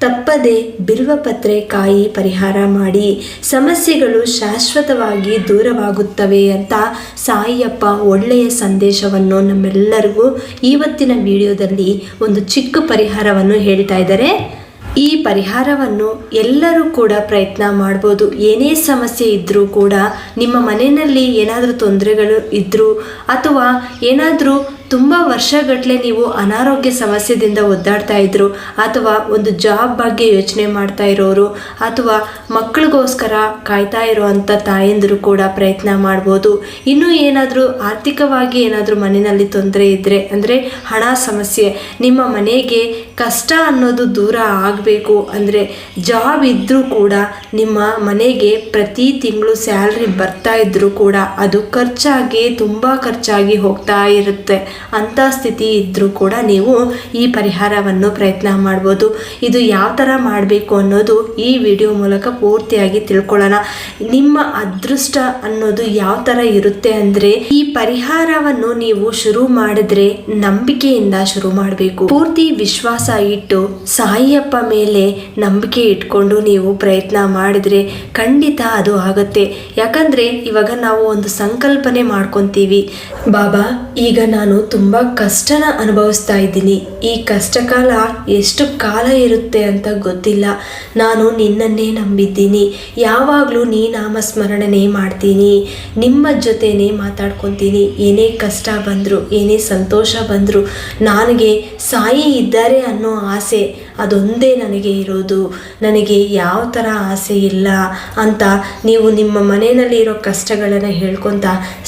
ತಪ್ಪದೆ ಬಿಲ್ವಪತ್ರೆ ಕಾಯಿ ಪರಿಹಾರ ಮಾಡಿ ಸಮಸ್ಯೆಗಳು ಶಾಶ್ವತವಾಗಿ ದೂರವಾಗುತ್ತವೆ ಅಂತ ಸಾಯಿಯಪ್ಪ ಒಳ್ಳೆಯ ಸಂದೇಶವನ್ನು ನಮ್ಮೆಲ್ಲರಿಗೂ ಇವತ್ತಿನ ವಿಡಿಯೋದಲ್ಲಿ ಒಂದು ಚಿಕ್ಕ ಪರಿಹಾರವನ್ನು ಹೇಳ್ತಾ ಇದ್ದಾರೆ. ಈ ಪರಿಹಾರವನ್ನು ಎಲ್ಲರೂ ಕೂಡ ಪ್ರಯತ್ನ ಮಾಡ್ಬೋದು. ಏನೇ ಸಮಸ್ಯೆ ಇದ್ದರೂ ಕೂಡ ನಿಮ್ಮ ಮನೆಯಲ್ಲಿ ಏನಾದರೂ ತೊಂದರೆಗಳು ಇದ್ದರೂ ಅಥವಾ ಏನಾದರೂ ತುಂಬ ವರ್ಷಗಟ್ಟಲೆ ನೀವು ಅನಾರೋಗ್ಯ ಸಮಸ್ಯೆದಿಂದ ಒದ್ದಾಡ್ತಾ ಇದ್ರು, ಅಥವಾ ಒಂದು ಜಾಬ್ ಬಗ್ಗೆ ಯೋಚನೆ ಮಾಡ್ತಾ ಇರೋರು, ಅಥವಾ ಮಕ್ಕಳಿಗೋಸ್ಕರ ಕಾಯ್ತಾ ಇರುವಂಥ ತಾಯಂದಿರು ಕೂಡ ಪ್ರಯತ್ನ ಮಾಡ್ಬೋದು. ಇನ್ನೂ ಏನಾದರೂ ಆರ್ಥಿಕವಾಗಿ ಏನಾದರೂ ಮನೆಯಲ್ಲಿ ತೊಂದರೆ ಇದ್ದರೆ ಅಂದರೆ ಹಣ ಸಮಸ್ಯೆ, ನಿಮ್ಮ ಮನೆಗೆ ಕಷ್ಟ ಅನ್ನೋದು ದೂರ ಆಗಬೇಕು, ಅಂದರೆ ಜಾಬ್ ಇದ್ದರೂ ಕೂಡ ನಿಮ್ಮ ಮನೆಗೆ ಪ್ರತಿ ತಿಂಗಳು ಸ್ಯಾಲ್ರಿ ಬರ್ತಾ ಇದ್ದರೂ ಕೂಡ ಅದು ಖರ್ಚಾಗಿ ತುಂಬ ಖರ್ಚಾಗಿ ಹೋಗ್ತಾ ಇರುತ್ತೆ. ಅಂಥ ಸ್ಥಿತಿ ಇದ್ದರೂ ಕೂಡ ನೀವು ಈ ಪರಿಹಾರವನ್ನು ಪ್ರಯತ್ನ ಮಾಡ್ಬೋದು. ಇದು ಯಾವ ಥರ ಮಾಡಬೇಕು ಅನ್ನೋದು ಈ ವಿಡಿಯೋ ಮೂಲಕ ಪೂರ್ತಿಯಾಗಿ ತಿಳ್ಕೊಳ್ಳೋಣ. ನಿಮ್ಮ ಅದೃಷ್ಟ ಅನ್ನೋದು ಯಾವ ಥರ ಇರುತ್ತೆ ಅಂದರೆ ಈ ಪರಿಹಾರವನ್ನು ನೀವು ಶುರು ಮಾಡಿದ್ರೆ ನಂಬಿಕೆಯಿಂದ ಶುರು ಮಾಡಬೇಕು. ಪೂರ್ತಿ ವಿಶ್ವಾಸ ಇಟ್ಟು ಸಾಯಿಯಪ್ಪ ಮೇಲೆ ನಂಬಿಕೆ ಇಟ್ಕೊಂಡು ನೀವು ಪ್ರಯತ್ನ ಮಾಡಿದ್ರೆ ಖಂಡಿತ ಅದು ಆಗುತ್ತೆ. ಯಾಕಂದ್ರೆ ಇವಾಗ ನಾವು ಒಂದು ಸಂಕಲ್ಪನೆ ಮಾಡ್ಕೊತೀವಿ. ಬಾಬಾ, ಈಗ ನಾನು ತುಂಬ ಕಷ್ಟನ ಅನುಭವಿಸ್ತಾ ಇದ್ದೀನಿ. ಈ ಕಷ್ಟಕಾಲ ಎಷ್ಟು ಕಾಲ ಇರುತ್ತೆ ಅಂತ ಗೊತ್ತಿಲ್ಲ. ನಾನು ನಿನ್ನನ್ನೇ ನಂಬಿದ್ದೀನಿ. ಯಾವಾಗಲೂ ನೀ ನಾಮಸ್ಮರಣೆ ಮಾಡ್ತೀನಿ. ನಿಮ್ಮ ಜೊತೆನೇ ಮಾತಾಡ್ಕೊತೀನಿ. ಏನೇ ಕಷ್ಟ ಬಂದರೂ, ಏನೇ ಸಂತೋಷ ಬಂದರೂ, ನನಗೆ ಸಾಯಿ ಇದ್ದಾರೆ ಅನ್ನೋ ಆಸೆ ಅದೊಂದೇ ನನಗೆ ಇರೋದು. ನನಗೆ ಯಾವ ಥರ ಆಸೆ ಇಲ್ಲ ಅಂತ ನೀವು ನಿಮ್ಮ ಮನೆಯಲ್ಲಿ ಇರೋ ಕಷ್ಟಗಳನ್ನು ಹೇಳ್ಕೊತ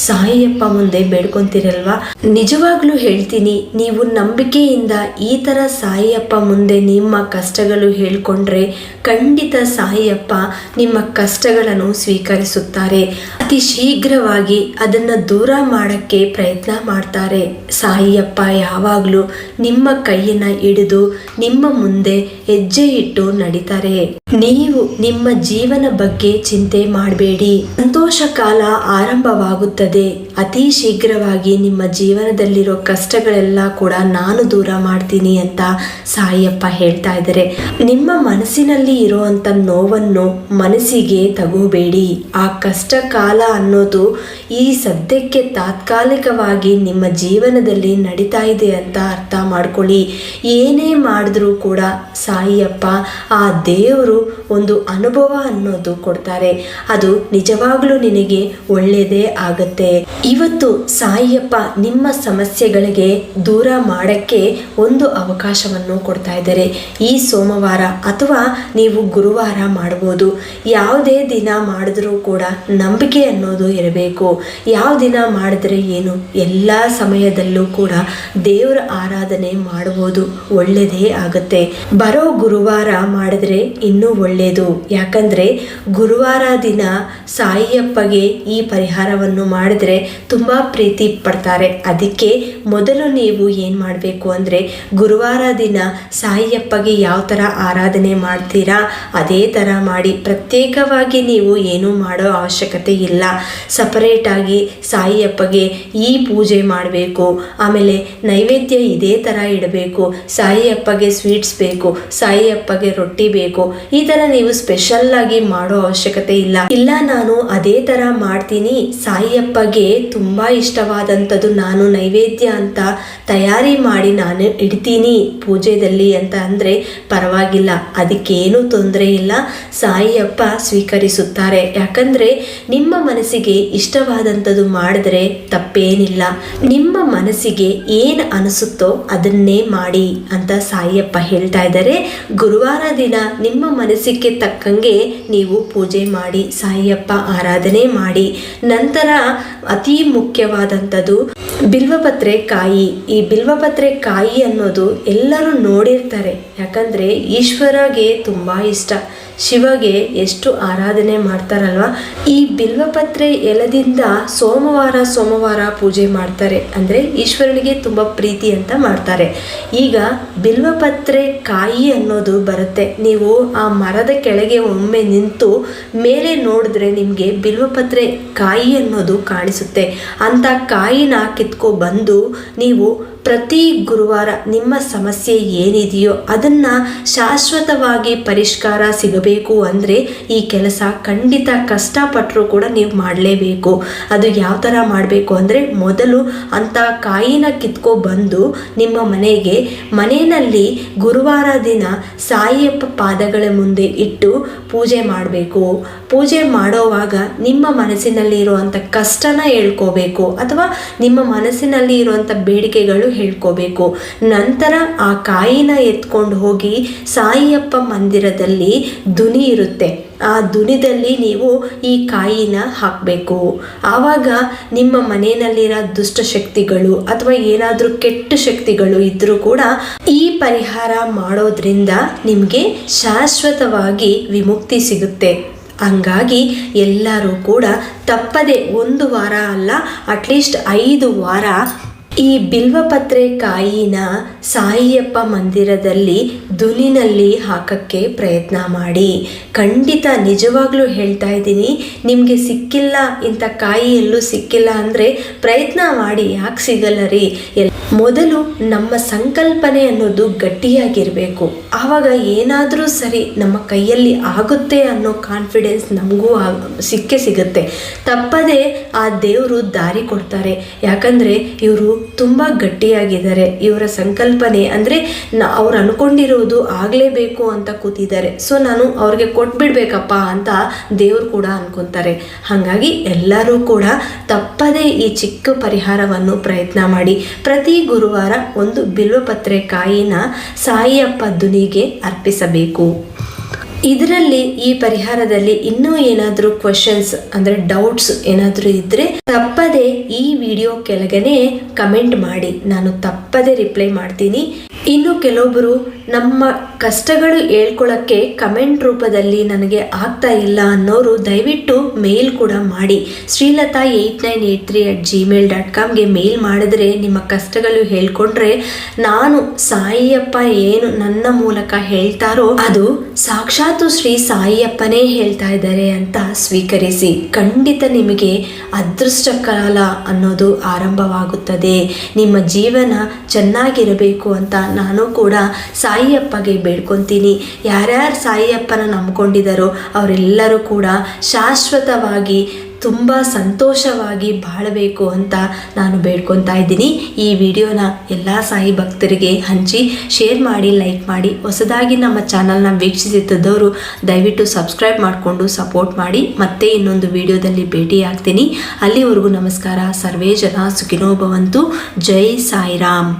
ಸಾಯಿಯಪ್ಪ ಮುಂದೆ ಬೇಡ್ಕೊತೀರಲ್ವಾ? ನಿಜವಾಗ್ಲೂ ಹೇಳ್ತೀನಿ, ನೀವು ನಂಬಿಕೆಯಿಂದ ಈ ಥರ ಸಾಯಿಯಪ್ಪ ಮುಂದೆ ನಿಮ್ಮ ಕಷ್ಟಗಳು ಹೇಳ್ಕೊಂಡ್ರೆ ಖಂಡಿತ ಸಾಯಿಯಪ್ಪ ನಿಮ್ಮ ಕಷ್ಟಗಳನ್ನು ಸ್ವೀಕರಿಸುತ್ತಾರೆ. ಅತಿ ಶೀಘ್ರವಾಗಿ ಅದನ್ನು ದೂರ ಮಾಡೋಕ್ಕೆ ಪ್ರಯತ್ನ ಮಾಡ್ತಾರೆ. ಸಾಯಿಯಪ್ಪ, ಯಾವಾಗಲೂ ನಿಮ್ಮ ಕೈಯನ್ನು ಹಿಡಿದು ನಿಮ್ಮ ಮುಂದೆ ಹೆಜ್ಜೆ ಇಟ್ಟು ನಡೀತಾರೆ. ನೀವು ನಿಮ್ಮ ಜೀವನ ಬಗ್ಗೆ ಚಿಂತೆ ಮಾಡಬೇಡಿ. ಸಂತೋಷ ಕಾಲ ಆರಂಭವಾಗುತ್ತದೆ. ಅತಿ ಶೀಘ್ರವಾಗಿ ನಿಮ್ಮ ಜೀವನದಲ್ಲಿರೋ ಕಷ್ಟಗಳೆಲ್ಲ ಕೂಡ ನಾನು ದೂರ ಮಾಡ್ತೀನಿ ಅಂತ ಸಾಯಿಯಪ್ಪ ಹೇಳ್ತಾ ಇದ್ದಾರೆ. ನಿಮ್ಮ ಮನಸ್ಸಿನಲ್ಲಿ ಇರುವಂತ ನೋವನ್ನು ಮನಸ್ಸಿಗೆ ತಗೋಬೇಡಿ. ಆ ಕಷ್ಟ ಕಾಲ ಅನ್ನೋದು ಈ ಸದ್ಯಕ್ಕೆ ತಾತ್ಕಾಲಿಕವಾಗಿ ನಿಮ್ಮ ಜೀವನದಲ್ಲಿ ನಡೀತಾ ಇದೆ ಅಂತ ಅರ್ಥ ಮಾಡ್ಕೊಳ್ಳಿ. ಏನೇ ಮಾಡಿದ್ರೂ ಕೂಡ ಸಾಯಿಯಪ್ಪ, ಆ ದೇವರು ಒಂದು ಅನುಭವ ಅನ್ನೋದು ಕೊಡ್ತಾರೆ. ಅದು ನಿಜವಾಗ್ಲೂ ನಿನಗೆ ಒಳ್ಳೆಯದೇ ಆಗತ್ತೆ. ಇವತ್ತು ಸಾಯಿಯಪ್ಪ ನಿಮ್ಮ ಸಮಸ್ಯೆಗಳಿಗೆ ದೂರ ಮಾಡಕ್ಕೆ ಒಂದು ಅವಕಾಶವನ್ನು ಕೊಡ್ತಾ ಇದ್ದಾರೆ. ಈ ಸೋಮವಾರ ಅಥವಾ ನೀವು ಗುರುವಾರ ಮಾಡ್ಬೋದು. ಯಾವುದೇ ದಿನ ಮಾಡಿದ್ರೂ ಕೂಡ ನಂಬಿಕೆ ಅನ್ನೋದು ಇರಬೇಕು. ಯಾವ ದಿನ ಮಾಡಿದ್ರೆ ಏನು? ಎಲ್ಲ ಸಮಯದಲ್ಲೂ ಕೂಡ ದೇವರ ಆರಾಧನೆ ಮಾಡ್ಬೋದು. ಒಳ್ಳೆಯದೇ ಆಗುತ್ತೆ. ಬರೋ ಗುರುವಾರ ಮಾಡಿದ್ರೆ ಇನ್ನೂ ಒಳ್ಳೆಯದು. ಯಾಕಂದರೆ ಗುರುವಾರ ದಿನ ಸಾಯಿಯಪ್ಪಗೆ ಈ ಪರಿಹಾರವನ್ನು ಮಾಡಿದ್ರೆ ತುಂಬ ಪ್ರೀತಿ ಪಡ್ತಾರೆ. ಅದಕ್ಕೆ ಮೊದಲು ನೀವು ಏನು ಮಾಡಬೇಕು ಅಂದರೆ ಗುರುವಾರ ದಿನ ಸಾಯಿಯಪ್ಪಗೆ ಯಾವ ಥರ ಆರಾಧನೆ ಮಾಡ್ತೀರಾ, ಅದೇ ಥರ ಮಾಡಿ. ಪ್ರತ್ಯೇಕವಾಗಿ ನೀವು ಏನೂ ಮಾಡೋ ಅವಶ್ಯಕತೆ ಇಲ್ಲ. ಸಪರೇಟಾಗಿ ಸಾಯಿಯಪ್ಪಗೆ ಈ ಪೂಜೆ ಮಾಡಬೇಕು. ಆಮೇಲೆ ನೈವೇದ್ಯ ಇದೇ ಥರ ಇಡಬೇಕು. ಸಾಯಿಯಪ್ಪಗೆ ಸ್ವೀಟ್ಸ್ ಬೇಕು, ಸಾಯಿಯಪ್ಪಗೆ ರೊಟ್ಟಿ ಬೇಕು. ಈ ಥರ ನೀವು ಸ್ಪೆಷಲ್ಲಾಗಿ ಮಾಡೋ ಅವಶ್ಯಕತೆ ಇಲ್ಲ. ಇಲ್ಲ, ನಾನು ಅದೇ ಥರ ಮಾಡ್ತೀನಿ. ಸಾಯಿಯಪ್ಪಗೆ ತುಂಬ ಇಷ್ಟವಾದಂಥದ್ದು ನಾನು ನೈವೇದ್ಯ ಅಂತ ತಯಾರಿ ಮಾಡಿ ನಾನು ಇಡ್ತೀನಿ ಪೂಜೆದಲ್ಲಿ ಅಂತ ಅಂದರೆ ಪರವಾಗಿಲ್ಲ. ಅದಕ್ಕೇನು ತೊಂದರೆ ಇಲ್ಲ. ಸಾಯಿಯಪ್ಪ ಸ್ವೀಕರಿಸುತ್ತಾರೆ. ಯಾಕಂದರೆ ನಿಮ್ಮ ಮನಸ್ಸಿಗೆ ಇಷ್ಟವಾದಂಥದ್ದು ಮಾಡಿದ್ರೆ ತಪ್ಪೇನಿಲ್ಲ. ನಿಮ್ಮ ಮನಸ್ಸಿಗೆ ಏನು ಅನಿಸುತ್ತೋ ಅದನ್ನೇ ಮಾಡಿ ಅಂತ ಸಾಯಿಯಪ್ಪ ಹೇಳ್ತಾ ಇದ್ದಾರೆ. ಗುರುವಾರ ದಿನ ನಿಮ್ಮ ಮನಸ್ಸಿಗೆ ತಕ್ಕಂಗೆ ನೀವು ಪೂಜೆ ಮಾಡಿ, ಸಾಯಿಯಪ್ಪ ಆರಾಧನೆ ಮಾಡಿ. ನಂತರ ಅತಿ ಮುಖ್ಯವಾದಂಥದ್ದು ಬಿಲ್ವಪತ್ರೆ ಕಾಯಿ. ಈ ಬಿಲ್ವಪತ್ರೆ ಕಾಯಿ ಅನ್ನೋದು ಎಲ್ಲರೂ ನೋಡಿರ್ತಾರೆ. ಯಾಕಂದರೆ ಈಶ್ವರಗೆ ತುಂಬ ಇಷ್ಟ. ಶಿವಗೆ ಎಷ್ಟು ಆರಾಧನೆ ಮಾಡ್ತಾರಲ್ವ? ಈ ಬಿಲ್ವಪತ್ರೆ ಎಲದಿಂದ ಸೋಮವಾರ ಸೋಮವಾರ ಪೂಜೆ ಮಾಡ್ತಾರೆ. ಅಂದರೆ ಈಶ್ವರನಿಗೆ ತುಂಬ ಪ್ರೀತಿ ಅಂತ ಮಾಡ್ತಾರೆ. ಈಗ ಬಿಲ್ವಪತ್ರೆ ಕಾಯಿ ಅನ್ನೋದು ಬರುತ್ತೆ. ನೀವು ಆ ಮರದ ಕೆಳಗೆ ಒಮ್ಮೆ ನಿಂತು ಮೇಲೆ ನೋಡಿದ್ರೆ ನಿಮಗೆ ಬಿಲ್ವಪತ್ರೆ ಕಾಯಿ ಅನ್ನೋದು ಕಾಣಿಸುತ್ತೆ. ಅಂತ ಕಾಯಿನ ಕಿತ್ಕೊ ಬಂದು ನೀವು ಪ್ರತಿ ಗುರುವಾರ ನಿಮ್ಮ ಸಮಸ್ಯೆ ಏನಿದೆಯೋ ಅದನ್ನು ಶಾಶ್ವತವಾಗಿ ಪರಿಷ್ಕಾರ ಸಿಗಬೇಕು ಅಂದರೆ ಈ ಕೆಲಸ ಖಂಡಿತ ಕಷ್ಟಪಟ್ಟರೂ ಕೂಡ ನೀವು ಮಾಡಲೇಬೇಕು. ಅದು ಯಾವ ಥರ ಮಾಡಬೇಕು ಅಂದರೆ ಮೊದಲು ಅಂಥ ಕಾಯಿನ ಕಿತ್ಕೊ ಬಂದು ನಿಮ್ಮ ಮನೆಗೆ ಮನೆಯಲ್ಲಿ ಗುರುವಾರ ದಿನ ಸಾಯಿಯಪ್ಪ ಪಾದಗಳ ಮುಂದೆ ಇಟ್ಟು ಪೂಜೆ ಮಾಡಬೇಕು. ಪೂಜೆ ಮಾಡೋವಾಗ ನಿಮ್ಮ ಮನಸ್ಸಿನಲ್ಲಿ ಇರುವಂಥ ಕಷ್ಟನ ಹೇಳ್ಕೋಬೇಕು. ಅಥವಾ ನಿಮ್ಮ ಮನಸ್ಸಿನಲ್ಲಿ ಇರುವಂಥ ಬೇಡಿಕೆಗಳು ಹೇಳ್ಕೋಬೇಕು. ನಂತರ ಆ ಕಾಯಿನ ಎತ್ಕೊಂಡು ಹೋಗಿ ಸಾಯಿಯಪ್ಪ ಮಂದಿರದಲ್ಲಿ ದುನಿ ಇರುತ್ತೆ. ಆ ದುನಿದಲ್ಲಿ ನೀವು ಈ ಕಾಯಿನ ಹಾಕಬೇಕು. ಆವಾಗ ನಿಮ್ಮ ಮನೆಯಲ್ಲಿರೋ ದುಷ್ಟಶಕ್ತಿಗಳು ಅಥವಾ ಏನಾದರೂ ಕೆಟ್ಟ ಶಕ್ತಿಗಳು ಇದ್ದರೂ ಕೂಡ ಈ ಪರಿಹಾರ ಮಾಡೋದ್ರಿಂದ ನಿಮಗೆ ಶಾಶ್ವತವಾಗಿ ವಿಮುಕ್ತಿ ಸಿಗುತ್ತೆ. ಹಂಗಾಗಿ ಎಲ್ಲರೂ ಕೂಡ ತಪ್ಪದೆ ಒಂದು ವಾರ ಅಲ್ಲ, ಅಟ್ಲೀಸ್ಟ್ ಐದು ವಾರ ಈ ಬಿಲ್ವಪತ್ರೆ ಕಾಯಿನ ಸಾಯಿಯಪ್ಪ ಮಂದಿರದಲ್ಲಿ ದುನಿನಲ್ಲಿ ಹಾಕಕ್ಕೆ ಪ್ರಯತ್ನ ಮಾಡಿ. ಖಂಡಿತ ನಿಜವಾಗ್ಲೂ ಹೇಳ್ತಾ ಇದ್ದೀನಿ, ನಿಮಗೆ ಸಿಕ್ಕಿಲ್ಲ, ಇಂಥ ಕಾಯಿ ಎಲ್ಲೂ ಸಿಕ್ಕಿಲ್ಲ ಅಂದರೆ ಪ್ರಯತ್ನ ಮಾಡಿ, ಯಾಕೆ ಸಿಗಲ್ಲ ರೀ? ಮೊದಲು ನಮ್ಮ ಸಂಕಲ್ಪನೆ ಅನ್ನೋದು ಗಟ್ಟಿಯಾಗಿರಬೇಕು. ಆವಾಗ ಏನಾದರೂ ಸರಿ ನಮ್ಮ ಕೈಯಲ್ಲಿ ಆಗುತ್ತೆ ಅನ್ನೋ ಕಾನ್ಫಿಡೆನ್ಸ್ ನಮಗೂ ಸಿಕ್ಕೇ ಸಿಗುತ್ತೆ. ತಪ್ಪದೇ ಆ ದೇವರು ದಾರಿ ಕೊಡ್ತಾರೆ. ಯಾಕಂದರೆ ಇವರು ತುಂಬ ಗಟ್ಟಿಯಾಗಿದ್ದಾರೆ. ಇವರ ಸಂಕಲ್ಪನೆ ಅಂದರೆ ನ ಅವ್ರು ಅನ್ಕೊಂಡಿರೋದು ಆಗಲೇಬೇಕು ಅಂತ ಕೂತಿದ್ದಾರೆ. ಸೊ ನಾನು ಅವ್ರಿಗೆ ಕೊಟ್ಬಿಡ್ಬೇಕಪ್ಪ ಅಂತ ದೇವರು ಕೂಡ ಅಂದ್ಕೊತಾರೆ ಹಾಗಾಗಿ ಎಲ್ಲರೂ ಕೂಡ ತಪ್ಪದೇ ಈ ಚಿಕ್ಕ ಪರಿಹಾರವನ್ನು ಪ್ರಯತ್ನ ಮಾಡಿ. ಪ್ರತಿ ಗುರುವಾರ ಒಂದು ಬಿಲ್ವಪತ್ರೆ ಕಾಯಿನ ಸಾಯಿಯಪ್ಪ ದುನಿಗೆ ಅರ್ಪಿಸಬೇಕು. ಇದರಲ್ಲಿ ಈ ಪರಿಹಾರದಲ್ಲಿ ಇನ್ನೂ ಏನಾದರೂ ಕ್ವಶನ್ಸ್ ಅಂದರೆ ಡೌಟ್ಸ್ ಏನಾದರೂ ಇದ್ದರೆ ತಪ್ಪದೆ ಈ ವಿಡಿಯೋ ಕೆಳಗನೆ ಕಮೆಂಟ್ ಮಾಡಿ. ನಾನು ತಪ್ಪದೆ ರಿಪ್ಲೈ ಮಾಡ್ತೀನಿ. ಇನ್ನು ಕೆಲವೊಬ್ಬರು ನಮ್ಮ ಕಷ್ಟಗಳು ಹೇಳ್ಕೊಳ್ಳೋಕ್ಕೆ ಕಮೆಂಟ್ ರೂಪದಲ್ಲಿ ನನಗೆ ಆಗ್ತಾ ಇಲ್ಲ ಅನ್ನೋರು ದಯವಿಟ್ಟು ಮೇಲ್ ಕೂಡ ಮಾಡಿ. Srilatha eight nine eight three at gmail dot ಕಾಮ್ಗೆ mail ಮಾಡಿದ್ರೆ ನಿಮ್ಮ ಕಷ್ಟಗಳು ಹೇಳ್ಕೊಂಡ್ರೆ ನಾನು ಸಾಯಿಯಪ್ಪ ಏನು ನನ್ನ ಮೂಲಕ ಹೇಳ್ತಾರೋ ಅದು ಸಾಕ್ಷಾತ್ ಶ್ರೀ ಸಾಯಿಯಪ್ಪನೇ ಹೇಳ್ತಾ ಇದ್ದಾರೆ ಅಂತ ಸ್ವೀಕರಿಸಿ ಖಂಡಿತ ನಿಮಗೆ ಅದೃಷ್ಟ ಕಾಲ ಅನ್ನೋದು ಆರಂಭವಾಗುತ್ತದೆ. ನಿಮ್ಮ ಜೀವನ ಚೆನ್ನಾಗಿರಬೇಕು ಅಂತ ನಾನು ಕೂಡ ಸಾಯಿಯಪ್ಪಗೆ ಬೇಡ್ಕೊತೀನಿ. ಯಾರ್ಯಾರು ಸಾಯಿಯಪ್ಪನ ನಂಬ್ಕೊಂಡಿದ್ದಾರೋ ಅವರೆಲ್ಲರೂ ಕೂಡ ಶಾಶ್ವತವಾಗಿ ತುಂಬ ಸಂತೋಷವಾಗಿ ಬಾಳಬೇಕು ಅಂತ ನಾನು ಬೇಡ್ಕೊತಾ ಇದ್ದೀನಿ. ಈ ವಿಡಿಯೋನ ಎಲ್ಲ ಸಾಯಿ ಭಕ್ತರಿಗೆ ಹಂಚಿ ಶೇರ್ ಮಾಡಿ ಲೈಕ್ ಮಾಡಿ. ಹೊಸದಾಗಿ ನಮ್ಮ ಚಾನಲ್ನ ವೀಕ್ಷಿಸುತ್ತಿದ್ದವರು ದಯವಿಟ್ಟು ಸಬ್ಸ್ಕ್ರೈಬ್ ಮಾಡಿಕೊಂಡು ಸಪೋರ್ಟ್ ಮಾಡಿ. ಮತ್ತೆ ಇನ್ನೊಂದು ವಿಡಿಯೋದಲ್ಲಿ ಭೇಟಿ ಆಗ್ತೀನಿ ಅಲ್ಲಿವರೆಗೂ ನಮಸ್ಕಾರ. ಸರ್ವೇ ಜನ ಸುಖಿನೋ ಭವಂತು. ಜೈ ಸಾಯಿರಾಮ್.